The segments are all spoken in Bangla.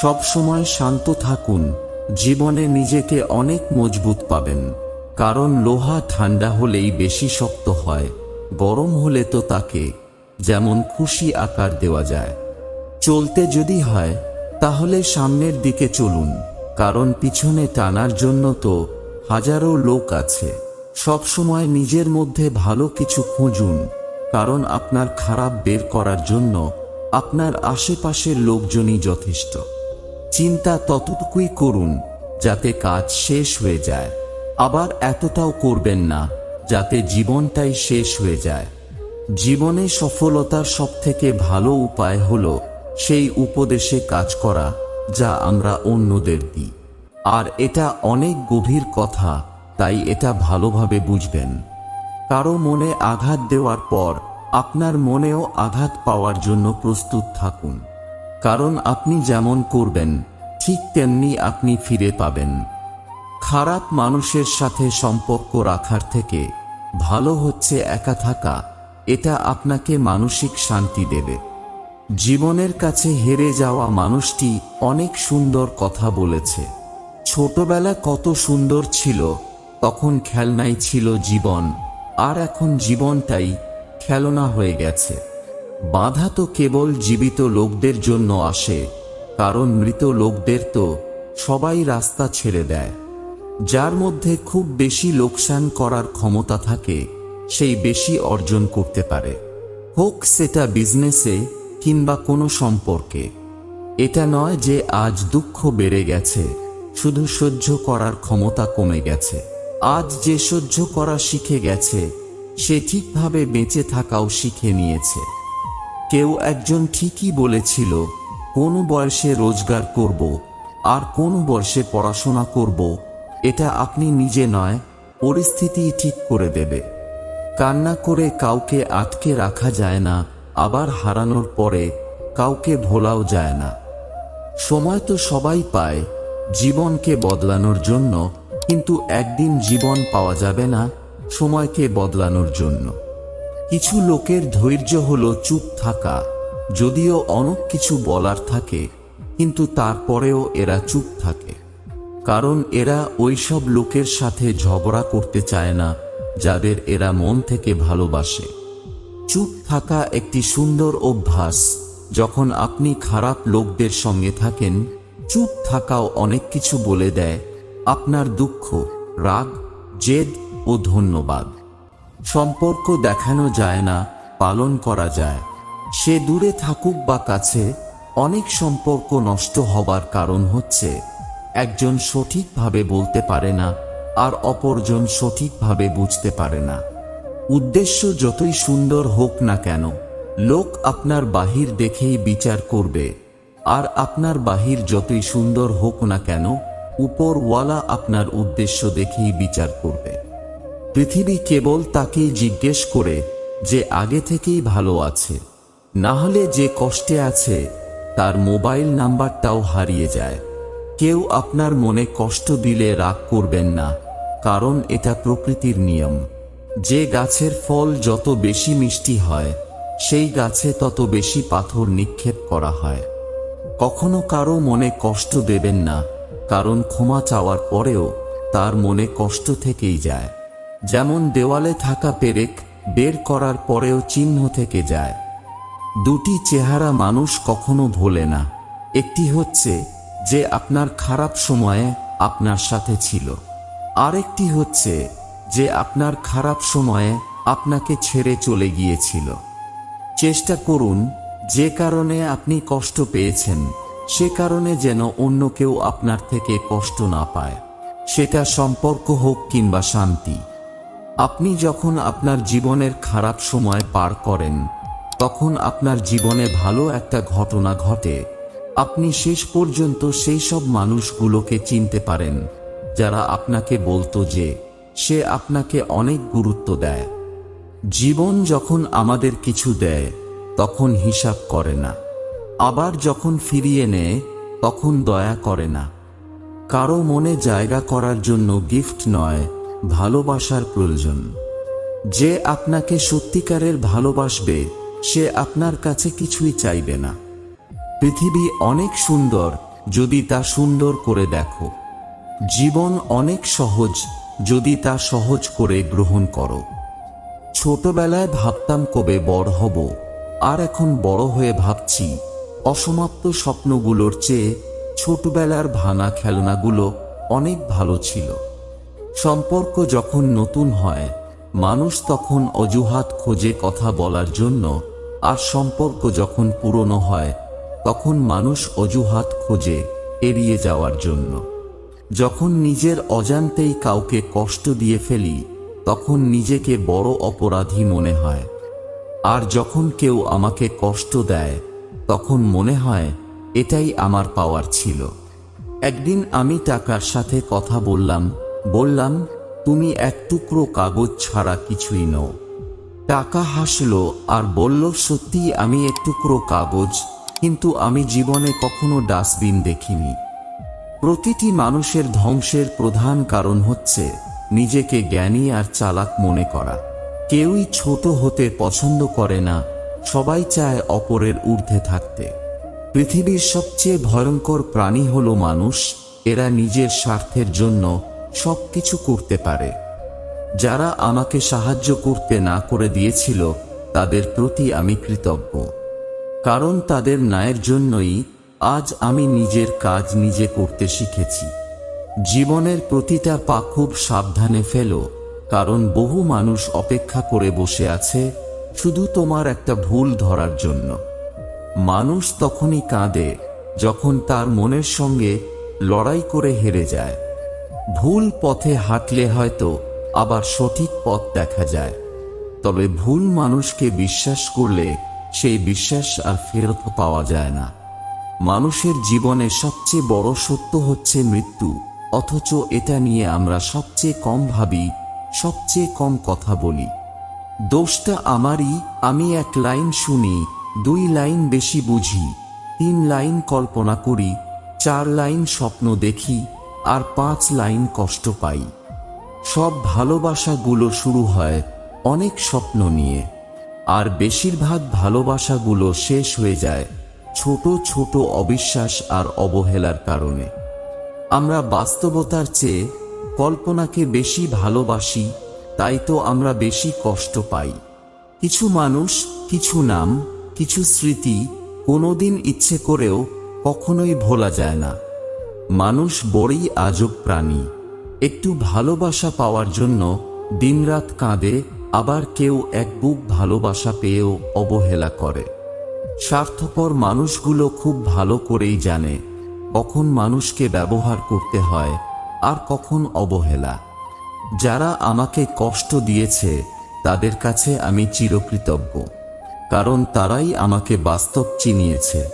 সব সময় শান্ত থাকুন, জীবনে নিজেকে অনেক মজবুত পাবেন। কারণ লোহা ঠান্ডা হলেই বেশি শক্ত হয়, গরম হলে তো তাকে, যেমন খুশি আকার দেওয়া যায়। চলতে যদি হয়, তাহলে সামনের দিকে চলুন, কারণ পিছনে টানার জন্য তো হাজারো লোক আছে। সব সময় নিজের মধ্যে ভালো কিছু খুঁজুন, কারণ আপনার খারাপ বের করার জন্য আপনার আশেপাশের লোকজনই যথেষ্ট। চিন্তা ততটুকুই করুন, যাতে কাজ শেষ হয়ে যায়। আবার এতটাও করবেন না, যাতে জীবনটাই শেষ হয়ে যায়। জীবনে সফলতার সবথেকে ভালো উপায় হল সেই উপদেশে কাজ করা, যা আমরা অন্যদের দিই। আর এটা অনেক গভীর কথা, তাই এটা ভালোভাবে বুঝবেন। কারও মনে আঘাত দেওয়ার পর, আপনার মনেও আঘাত পাওয়ার জন্য প্রস্তুত থাকুন। কারণ আপনি যেমন করবেন, ঠিক তেমনি আপনি ফিরে পাবেন। খারাপ মানুষের সাথে সম্পর্ক রাখার থেকে ভালো হচ্ছে একা থাকা, এটা আপনাকে মানসিক শান্তি দেবে। জীবনের কাছে হেরে যাওয়া মানুষটি অনেক সুন্দর কথা বলেছে। ছোটবেলা কত সুন্দর ছিল, তখন খেলনাই ছিল জীবন, আর এখন জীবনটাই খেলনা হয়ে গেছে। বাধা তো কেবল জীবিত লোকদের জন্য আসে, কারণ মৃত লোকদের তো সবাই রাস্তা ছেড়ে দেয়। যার মধ্যে খুব বেশি লোকসান করার ক্ষমতা থাকে, সেই বেশি অর্জন করতে পারে। হোক সেটা বিজনেসে কিংবা কোনো সম্পর্কে। এটা নয় যে আজ দুঃখ বেড়ে গেছে, শুধু সহ্য করার ক্ষমতা কমে গেছে। আজ যে সহ্য করা শিখে গেছে, সে ঠিকভাবে বেঁচে থাকাও শিখে নিয়েছে। কেউ একজন ঠিকই বলেছিল, কোন বয়সে রোজগার করব, আর কোন বয়সে পড়াশোনা করব। এটা আপনি নিজে নয়, পরিস্থিতি ঠিক করে দেবে। কান্না করে কাউকে আটকে রাখা যায় না, আবার হারানোর পরে কাউকে ভোলাও যায় না। সময় তো সবাই পায়, জীবনকে বদলানোর জন্য, কিন্তু একদিন জীবন পাওয়া যাবে না, সময়কে বদলানোর জন্য। কিছু লোকের ধৈর্য হল চুপ থাকা, যদিও অনেক কিছু বলার থাকে, কিন্তু তারপরেও এরা চুপ থাকে। কারণ এরা ওইসব লোকের সাথে ঝগড়া করতে চায় না, যাদের এরা মন থেকে ভালোবাসে। চুপ থাকা একটি সুন্দর অভ্যাস, যখন আপনি খারাপ লোকদের সঙ্গে থাকেন, চুপ থাকাও অনেক কিছু বলে দেয়। আপনার দুঃখ, রাগ, জেদ ও ধন্যবাদ। সম্পর্ক দেখানো যায় না, পালন করা যায়। সে দূরে থাকুক বা কাছে, অনেক সম্পর্ক নষ্ট হবার কারণ হচ্ছে, একজন সঠিকভাবে বলতে পারে না, আর অপরজন সঠিকভাবে বুঝতে পারে না। উদ্দেশ্য যতই সুন্দর হোক না কেন, লোক আপনার বাহির দেখেই বিচার করবে, আর আপনার বাহির যতই সুন্দর হোক না কেন, উপরওয়ালা আপনার উদ্দেশ্য দেখেই বিচার করবে। পৃথিবী কেবল তাকেই জিজ্ঞেস করে যে আগে থেকেই ভালো আছে। না হলে যে কষ্টে আছে, তার মোবাইল নাম্বারটাও হারিয়ে যায়। কেউ আপনার মনে কষ্ট দিলে রাগ করবেন না, কারণ এটা প্রকৃতির নিয়ম। যে গাছের ফল যত বেশি মিষ্টি হয়, সেই গাছে তত বেশি পাথর নিক্ষেপ করা হয়। কখনো কারও মনে কষ্ট দেবেন না, কারণ ক্ষমা চাওয়ার পরেও তার মনে কষ্ট থেকেই যায়। যেমন দেওয়ালে থাকা পেরেক বের করার পরেও চিহ্ন থেকে যায়। দুটি চেহারা মানুষ কখনো ভোলে না। একটি হচ্ছে যে আপনার খারাপ সময়ে আপনার সাথে ছিল। আরেকটি হচ্ছে যে আপনার খারাপ সময়ে আপনাকে ছেড়ে চলে গিয়েছিল। চেষ্টা করুন যে কারণে আপনি কষ্ট পেয়েছেন, সে কারণে যেন অন্য কেউ আপনার থেকে কষ্ট না পায়। সেটা সম্পর্ক হোক কিংবা শান্তি। আপনি যখন আপনার জীবনের খারাপ সময় পার করেন, তখন আপনার জীবনে ভালো একটা ঘটনা ঘটে। আপনি শেষ পর্যন্ত সেই সব মানুষগুলোকে চিনতে পারেন, যারা আপনাকে বলতো যে, সে আপনাকে অনেক গুরুত্ব দেয়। জীবন যখন আমাদের কিছু দেয়, তখন হিসাব করে না। আবার যখন ফিরিয়ে নেয়, তখন দয়া করে না। কারও মনে জায়গা করার জন্য গিফট নয় ভালোবাসার প্রয়োজন। যে আপনাকে সত্যিকারের ভালোবাসবে, সে আপনার কাছে কিছুই চাইবে না। পৃথিবী অনেক সুন্দর, যদি তা সুন্দর করে দেখো। জীবন অনেক সহজ, যদি তা সহজ করে গ্রহণ করো। ছোটবেলায় ভাবতাম কবে বড় হব, আর এখন বড় হয়ে ভাবছি, অসমাপ্ত স্বপ্নগুলোর চেয়ে ছোটবেলার ভাঙা খেলনাগুলো অনেক ভালো ছিল। সম্পর্ক যখন নতুন হয়, মানুষ তখন অজুহাত খোঁজে কথা বলার জন্য, আর সম্পর্ক যখন পুরনো হয়, তখন মানুষ অজুহাত খোঁজে এড়িয়ে যাওয়ার জন্য। যখন নিজের অজান্তেই কাউকে কষ্ট দিয়ে ফেলি, তখন নিজেকে বড় অপরাধী মনে হয়। আর যখন কেউ আমাকে কষ্ট দেয়, তখন মনে হয়, এটাই আমার পাওয়ার ছিল। একদিন আমি টাকার সাথে কথা বললাম বললাম, তুমি এক টুকরো কাগজ ছাড়া কিছুই নও। টাকা হাসলো আর বলল, সত্যি আমি এক টুকরো কাগজ, কিন্তু আমি জীবনে কখনো ডাস্টবিন দেখিনি। প্রতিটি মানুষের ধ্বংসের প্রধান কারণ হচ্ছে নিজেকে জ্ঞানী আর চালাক মনে করা। কেউই ছোট হতে পছন্দ করে না, সবাই চায় অপরের ঊর্ধ্বে থাকতে। পৃথিবীর সবচেয়ে ভয়ঙ্কর প্রাণী হল মানুষ, এরা নিজের স্বার্থের জন্য সবকিছু করতে পারে। যারা আমাকে সাহায্য করতে না করে দিয়েছিল, তাদের প্রতি আমি কৃতজ্ঞ। কারণ তাদের ন্যায়ের জন্যই আজ আমি নিজের কাজ নিজে করতে শিখেছি। জীবনের প্রতিটা পা খুব সাবধানে ফেলো, কারণ বহু মানুষ অপেক্ষা করে বসে আছে শুধু তোমার একটা ভুল ধরার জন্য। মানুষ তখনই কাঁদে যখন তার মনের সঙ্গে লড়াই করে হেরে যায়। ভুল পথে হাঁটলে হয়তো আবার সঠিক পথ দেখা যায়। তবে ভুল মানুষকে বিশ্বাস করলে সেই বিশ্বাস আর ফেরত পাওয়া যায় না। মানুষের জীবনে সবচেয়ে বড় সত্য হচ্ছে মৃত্যু, অথচ এটা নিয়ে আমরা সবচেয়ে কম ভাবি, সবচেয়ে কম কথা বলি। দোষটা আমারই, আমি এক লাইন শুনি, দুই লাইন বেশি বুঝি, তিন লাইন কল্পনা করি, চার লাইন স্বপ্ন দেখি আর পাঁচ লাইন কষ্ট পাই। সব ভালোবাসাগুলো শুরু হয় অনেক স্বপ্ন নিয়ে। আর বেশিরভাগ ভালোবাসাগুলো শেষ হয়ে যায় ছোট ছোট অবিশ্বাস আর অবহেলার কারণে। আমরা বাস্তবতার চেয়ে কল্পনাকে বেশি ভালোবাসি, তাই তো আমরা বেশি কষ্ট পাই। কিছু মানুষ, কিছু নাম, কিছু স্মৃতি কোনোদিন ইচ্ছে করেও কখনোই ভোলা যায় না। মানুষ বড়ই আজব প্রাণী। একটু ভালোবাসা পাওয়ার জন্য দিনরাত কাঁদে, আবার কেউ এক বুক ভালোবাসা পেয়েও অবহেলা করে। স্বার্থপর মানুষগুলো খুব ভালো করেই জানে, কখন মানুষকে ব্যবহার করতে হয় আর কখন অবহেলা। যারা আমাকে কষ্ট দিয়েছে, তাদের কাছে আমি চিরকৃতজ্ঞ, কারণ তারাই আমাকে বাস্তব চিনিয়েছে।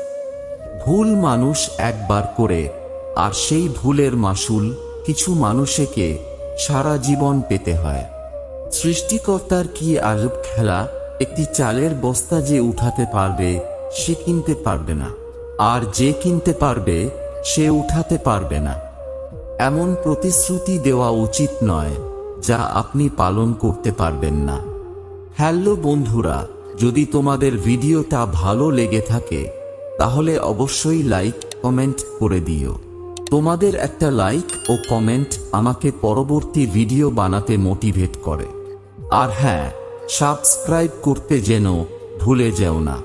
ভুল মানুষ একবার করে আর সেই ভুলের মাসুল কিছু মানুষেকে সারা জীবন পেতে হয়। সৃষ্টিকর্তার কি আজব খেলা, একটি চালের বস্তা যে উঠাতে পারবে, সে কিনতে পারবে না। আর যে কিনতে পারবে, সে উঠাতে পারবে না। এমন প্রতিশ্রুতি দেওয়া উচিত নয়, যা আপনি পালন করতে পারবেন না। হ্যালো বন্ধুরা, যদি তোমাদের ভিডিওটা ভালো লেগে থাকে, তাহলে অবশ্যই লাইক, কমেন্ট করে দিও। তোমাদের একটা লাইক ও কমেন্ট আমাকে পরবর্তী ভিডিও বানাতে মোটিভেট করে। আর হ্যাঁ সাবস্ক্রাইব করতে যেন ভুলে যেও না।